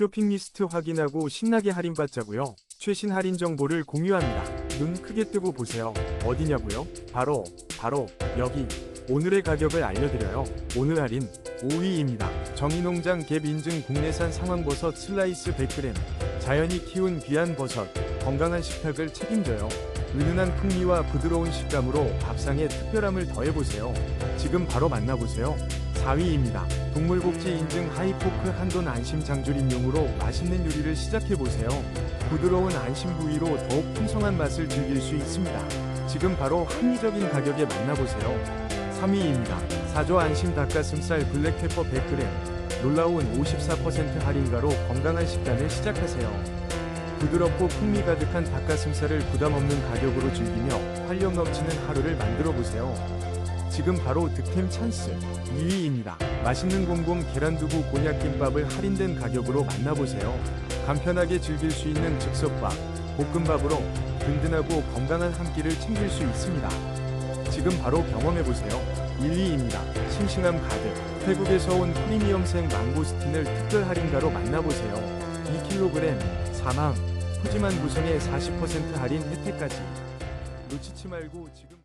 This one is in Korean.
쇼핑 리스트 확인하고 신나게 할인받자고요. 최신 할인 정보를 공유합니다. 눈 크게 뜨고 보세요. 어디냐고요? 바로 바로 여기. 오늘의 가격을 알려드려요. 오늘 할인 5위입니다. 정의농장 갭 인증 국내산 상황버섯 슬라이스 100g. 자연이 키운 귀한 버섯. 건강한 식탁을 책임져요. 은은한 풍미와 부드러운 식감으로 밥상에 특별함을 더해보세요. 지금 바로 만나보세요. 4위입니다. 동물복지 인증 하이포크 한돈 안심 장조림용으로 맛있는 요리를 시작해보세요. 부드러운 안심 부위로 더욱 풍성한 맛을 즐길 수 있습니다. 지금 바로 합리적인 가격에 만나보세요. 3위입니다. 사조 안심 닭가슴살 블랙페퍼 100g. 놀라운 54% 할인가로 건강한 식단을 시작하세요. 부드럽고 풍미 가득한 닭가슴살을 부담 없는 가격으로 즐기며 활력 넘치는 하루를 만들어 보세요. 지금 바로 득템 찬스 2위입니다. 맛있는 공공 계란두부 곤약김밥을 할인된 가격으로 만나보세요. 간편하게 즐길 수 있는 즉석밥, 볶음밥으로 든든하고 건강한 한 끼를 챙길 수 있습니다. 지금 바로 경험해보세요. 1위입니다. 싱싱함 가득. 태국에서 온 프리미엄생 망고스틴을 특별 할인가로 만나보세요. 2kg 4망. 푸짐한 구성에 40% 할인 혜택까지. 놓치지 말고 지금